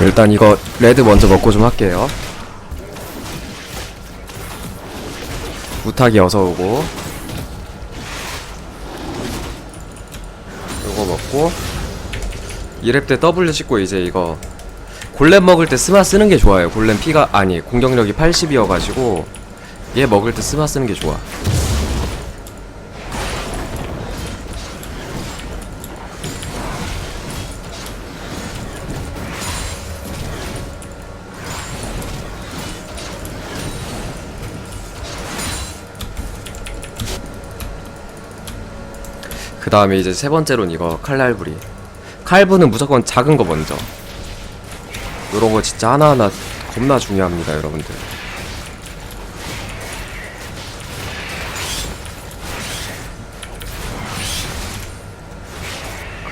일단 이거 레드 먼저 먹고 좀 할게요. 무탁이 어서 오고. 요거 먹고. 2렙 때 W 찍고 이제 이거 골렘 먹을 때 스마 쓰는 게 좋아요. 골렘 피가 아니 공격력이 80이어가지고 얘 먹을 때 스마 쓰는 게 좋아. 그 다음에 이제 세 번째로는 이거 칼날부리. 칼부는 무조건 작은 거 먼저. 요런 거 진짜 하나하나 겁나 중요합니다, 여러분들.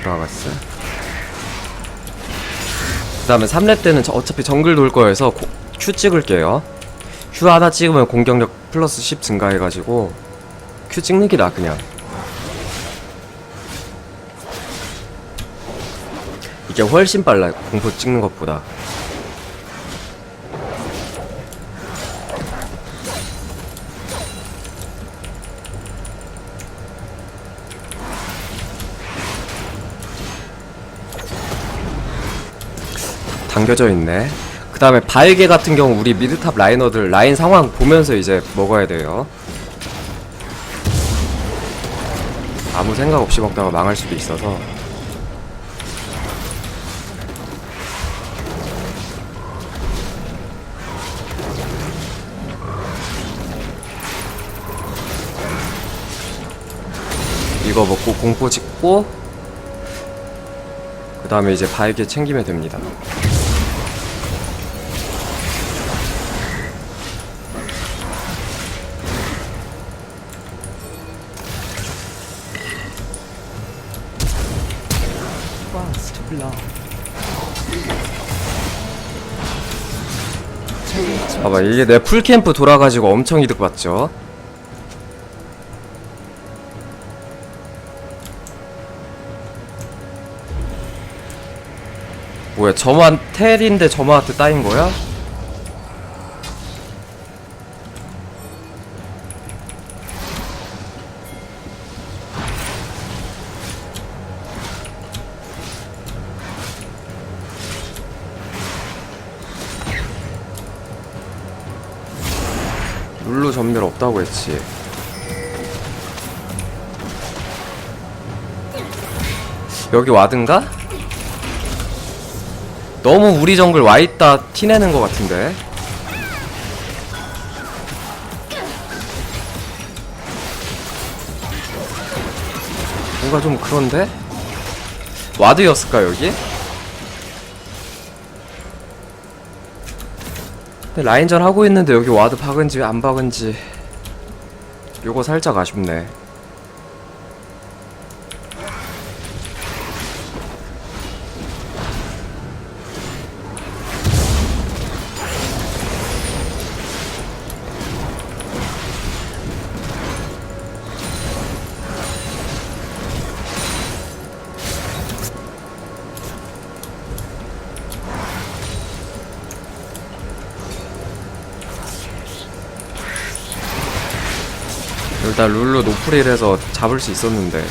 그라가스. 그 다음에 3렙 때는 저 어차피 정글 돌 거여서 고- Q 찍을게요. Q 하나 찍으면 공격력 플러스 10 증가해가지고 Q 찍는 게 나아, 그냥. 이게 훨씬 빨라요, 공포 찍는 것보다. 당겨져 있네. 그 다음에 바이게 같은 경우 우리 미드탑 라이너들 라인 상황 보면서 이제 먹어야 돼요. 아무 생각 없이 먹다가 망할 수도 있어서. 이거 먹고 공포 찍고 그 다음에 이제 바에게 챙기면 됩니다. 봐봐 이게 내 풀캠프 돌아가지고 엄청 이득 봤죠 뭐야 저만 텔인데 저만한테 따인 거야? 룰루 전멸 없다고 했지 여기 와든가? 너무 우리 정글 와있다 티내는 것 같은데 뭔가 좀 그런데? 와드였을까 여기? 근데 라인전 하고 있는데 여기 와드 박은지 안 박은지 요거 살짝 아쉽네 일단 룰루 노프릴해서 잡을 수 있었는데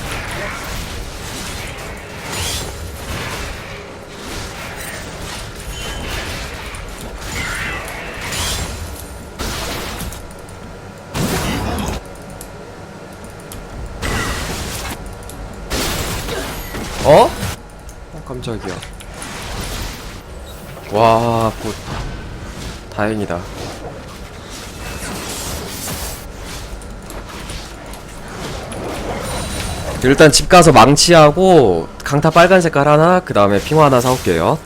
어? 어 깜짝이야 와, 뭐 다행이다. 일단 집 가서 망치하고 강타 빨간 색깔 하나 그 다음에 핑화 하나 사올게요.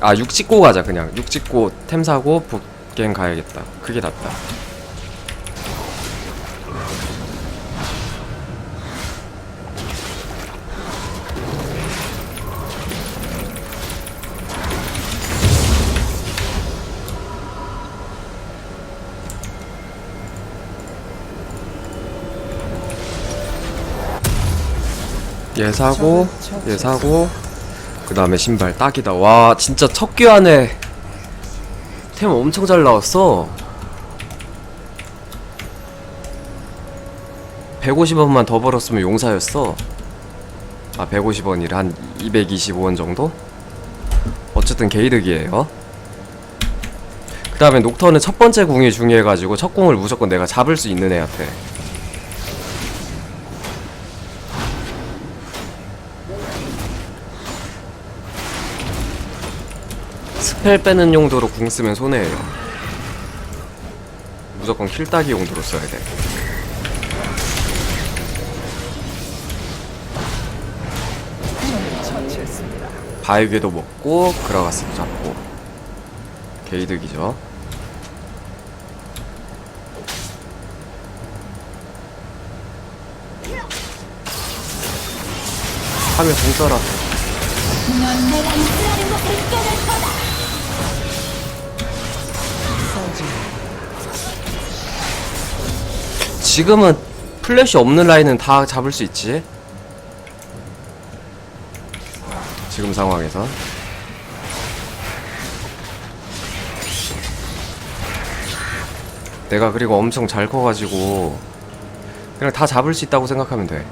아 육 찍고 가자 그냥. 육 찍고 템 사고 복갱 가야겠다. 그게 낫다 얘 사고 얘 사고 그 다음에 신발 딱이다. 와 진짜 첫 교환에 템 엄청 잘 나왔어. 150원만 더 벌었으면 용사였어. 아 150원이라 한 225원 정도? 어쨌든 개이득이에요. 그 다음에 녹턴은 첫 번째 궁이 중요해가지고 첫 궁을 무조건 내가 잡을 수 있는 애한테 스펠 빼는 용도로 궁 쓰면 손해예요. 무조건 킬 따기 용도로 써야 돼. 바위괴도 먹고 그라가스 잡고. 개이득이죠. 하면 공 써라. 넌 내가 있으라는 것을 깨달을 거다. 지금은 플래시 없는 라인은 다 잡을 수 있지. 지금 상황에서. 내가 그리고 엄청 잘 커가지고 그냥 다 잡을 수 있다고 생각하면 돼.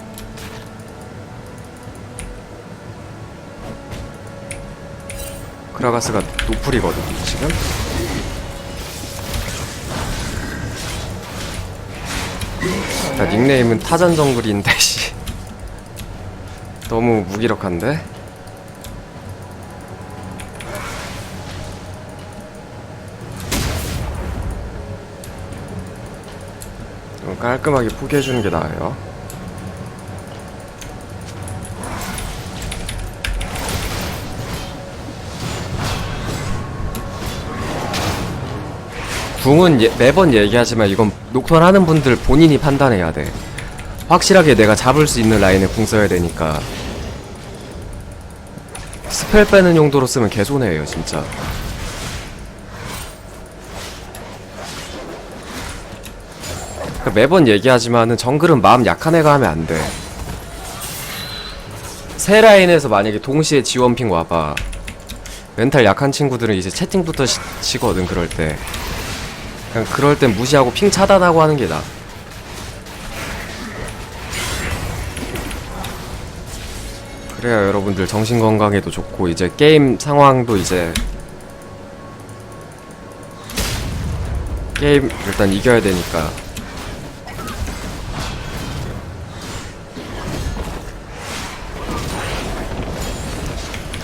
크라가스가 노플이거든 지금 자, 닉네임은 타잔 정글인데 씨 너무 무기력한데? 좀 깔끔하게 포기해주는 게 나아요 궁은 예- 매번 얘기하지만 이건 녹턴 하는 분들 본인이 판단해야 돼. 확실하게 내가 잡을 수 있는 라인에 궁 써야 되니까. 스펠 빼는 용도로 쓰면 개손해예요, 진짜. 그러니까 매번 얘기하지만은 정글은 마음 약한 애가 하면 안 돼. 세 라인에서 만약에 동시에 지원핑 와봐. 멘탈 약한 친구들은 이제 채팅부터 시, 치거든, 그럴 때. 그냥 그럴 땐 무시하고 핑 차단하고 하는 게 나아. 그래야 여러분들 정신 건강에도 좋고 이제 게임 상황도 이제 게임 일단 이겨야 되니까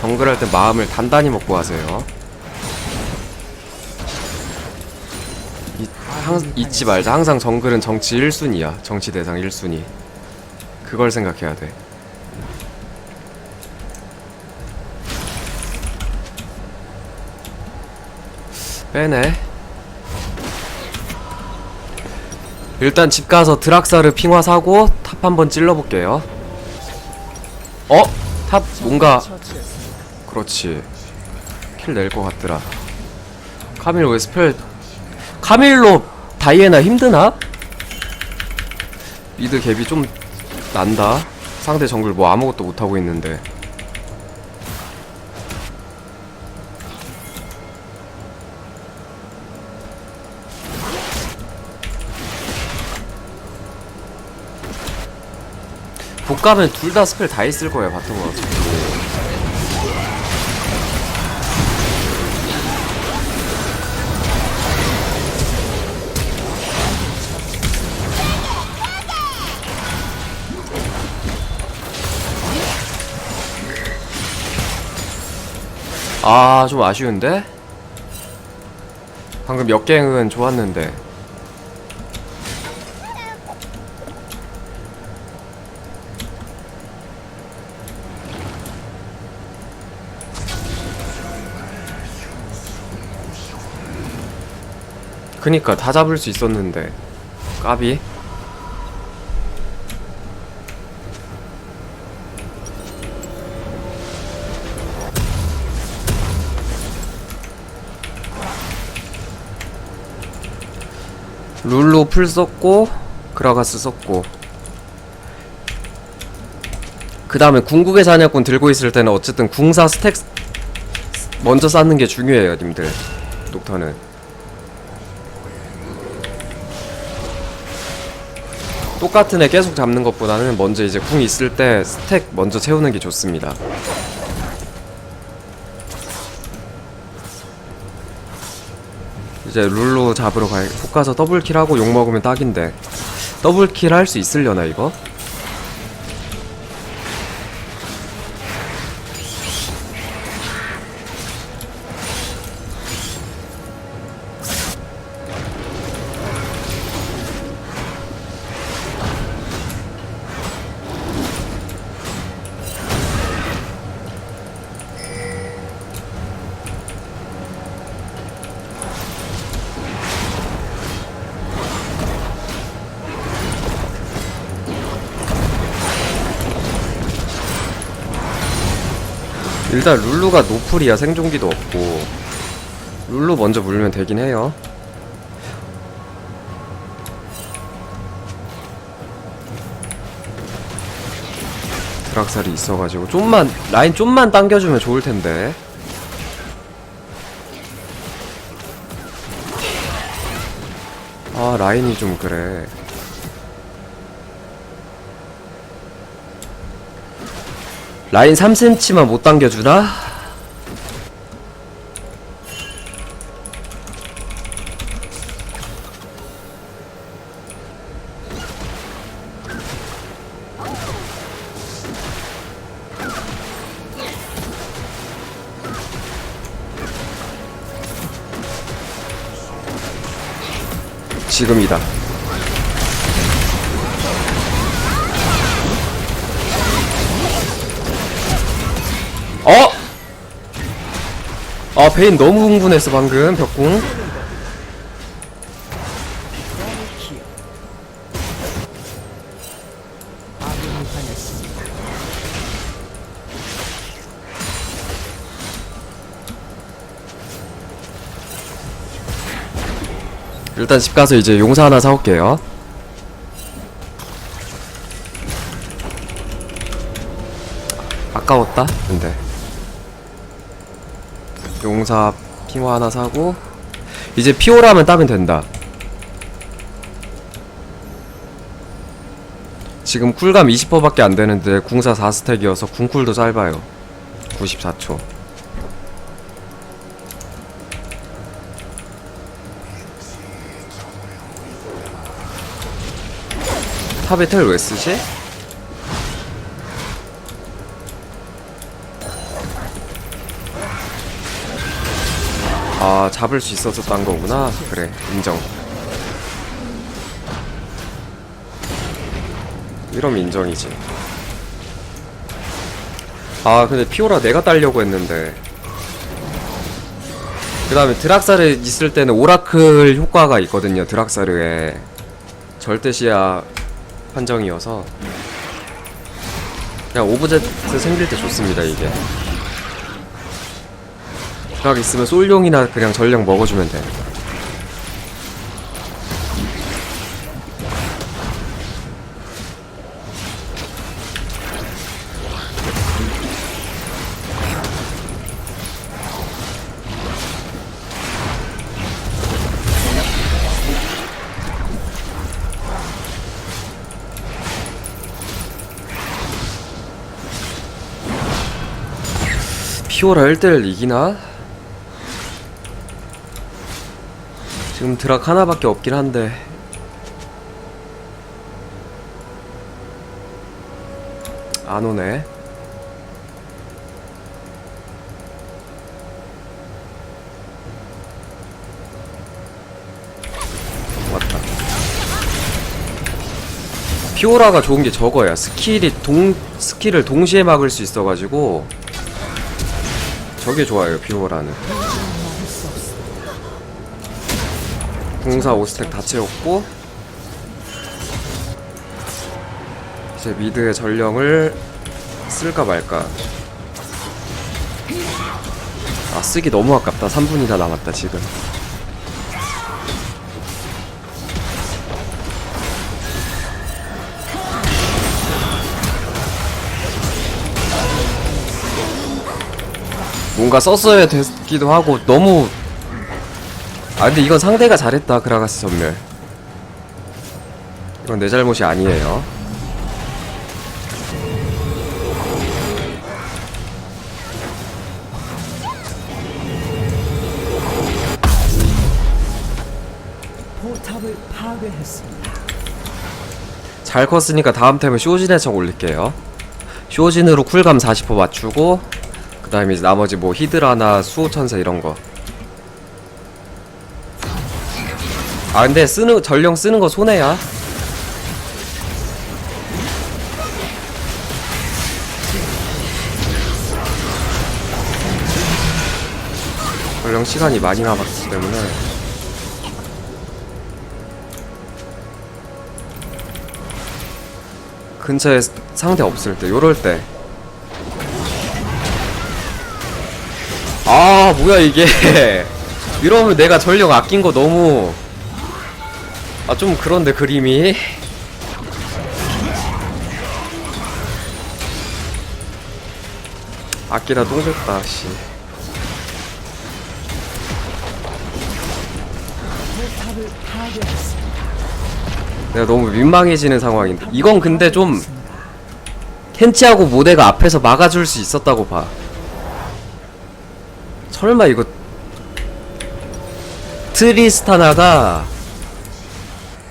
정글할 때 마음을 단단히 먹고 하세요. 항, 잊지 말자. 항상 정글은 정치 1순위야. 정치 대상 1순위. 그걸 생각해야 돼. 빼네. 일단 집 가서 드락사르 핑화 사고 탑 한번 찔러볼게요. 어? 탑 뭔가 그렇지. 킬 낼 것 같더라. 카밀 왜 스펠 카밀로 다이애나 힘드나? 미드 갭이 좀 난다. 상대 정글 뭐 아무것도 못하고 있는데. 복가면 둘다 스펠 다 있을 거야, 바텀 와서. 아, 좀 아쉬운데? 방금 역갱은 좋았는데. 그니까 다 잡을 수 있었는데. 까비. 룰로 풀 썼고 그라가스 썼고. 그 다음에 궁극의 사냥꾼 들고 있을 때는 어쨌든 궁사 스택 먼저 쌓는 게 중요해요 님들. 녹터는 똑같은 애 계속 잡는 것보다는 먼저 이제 궁 있을 때 스택 먼저 채우는 게 좋습니다 이제 룰루 잡으러 갈, 훅 가서 더블킬하고 욕 먹으면 딱인데 더블킬 할 수 있으려나 이거? 일단 룰루가 노플이야. 생존기도 없고. 룰루 먼저 물면 되긴 해요. 드락살이 있어가지고 좀만 라인 좀만 당겨주면 좋을 텐데. 아 라인이 좀 그래 라인 3cm만 못 당겨주나? 지금이다. 아 베인 너무 흥분했어 방금 벽궁. 일단 집 가서 이제 용사 하나 사올게요 용사 핑호 하나 사고. 이제 피오라면 따면 된다. 지금 쿨감 20%밖에 안 되는데 궁사 4스택이어서 궁쿨도 짧아요. 94초. 탑에 텔 왜 쓰지? 아 잡을 수 있어서 딴 거구나. 그래 인정. 이러면 인정이지. 아 근데 피오라 내가 딸려고 했는데. 그 다음에 드락사르 있을 때는 오라클 효과가 있거든요 드락사르에. 절대시야 판정이어서. 그냥 오브젝트 생길 때 좋습니다 이게. 드 락 있으면 솔용이나 그냥 전령 먹어주면 돼 피오라 1대1 이기나? 지금 드락 하나밖에 없긴 한데. 안 오네. 왔다. 피오라가 좋은 게 저거야. 스킬이 동 스킬을 동시에 막을 수 있어가지고. 저게 좋아요 피오라는 공사 5스택 다 채웠고 이제 미드의 전령을 쓸까 말까. 아 쓰기 너무 아깝다. 3분이 다 남았다 지금. 뭔가 썼어야 됐기도 하고 너무 아 근데 이건 상대가 잘했다 그라가스 전멸. 이건 내 잘못이 아니에요. 포탑을 파괴했습니다. 잘 컸으니까 다음 템은 쇼진의 척 올릴게요. 쇼진으로 쿨감 40% 맞추고 그 다음에 이제 나머지 뭐 히드라나 수호천사 이런거 아 근데 쓰는 전령 쓰는 거 손해야. 전령 시간이 많이 남았기 때문에. 근처에 상대 없을 때 요럴 때. 아 뭐야 이게. 이러면 내가 전력 아낀 거 너무 아 좀 그런데 그림이? 아끼다 똥됐다 씨. 내가 너무 민망해지는 상황인데. 이건 근데 좀 켄치하고 모데가 앞에서 막아줄 수 있었다고 봐. 설마 이거 트리스타나가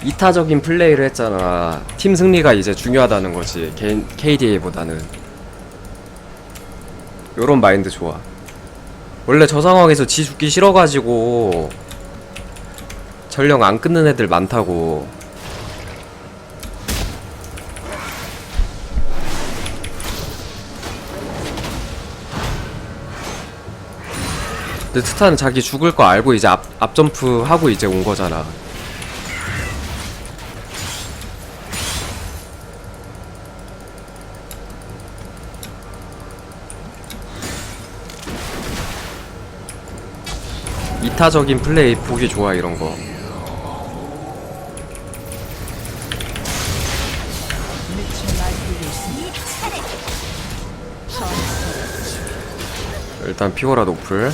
이타적인 플레이를 했잖아. 팀 승리가 이제 중요하다는 거지 개인 KDA보다는. 요런 마인드 좋아. 원래 저 상황에서 지 죽기 싫어가지고 전령 안 끊는 애들 많다고. 근데 트타는 자기 죽을 거 알고 이제 앞, 앞점프 하고 이제 온 거잖아. 이타적인 플레이 보기 좋아 이런 거. 일단 피오라 노플.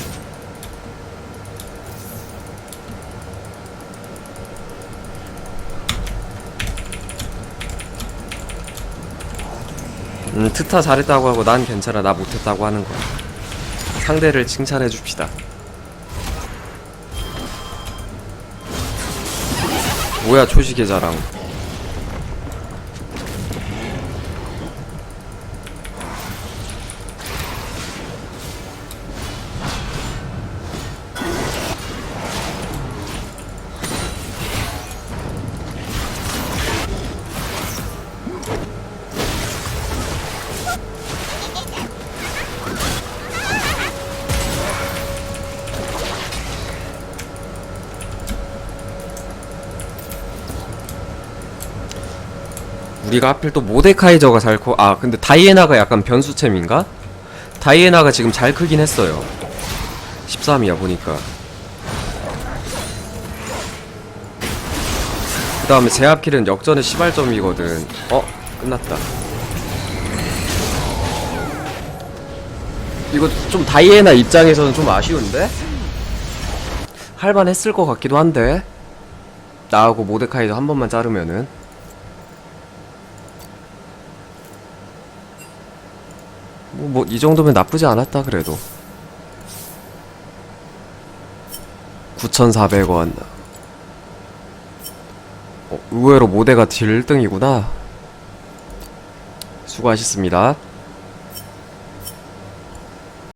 음, 트타 잘했다고 하고 난 괜찮아, 나 못했다고 하는 거야. 상대를 칭찬해 줍시다. 뭐야, 초식의 자랑. 우리가 하필 또 모데카이저가 잘 커. 아, 근데 다이애나가 약간 변수챔인가? 다이애나가 지금 잘 크긴 했어요. 13이야, 보니까. 그 다음에 제압킬은 역전의 시발점이거든. 어? 끝났다. 이거 좀 다이애나 입장에서는 좀 아쉬운데? 할만했을 것 같기도 한데? 나하고 모데카이저 한 번만 자르면은. 뭐 이 정도면 나쁘지 않았다 그래도. 9,400원. 어, 의외로 모대가 딜 1등이구나. 수고하셨습니다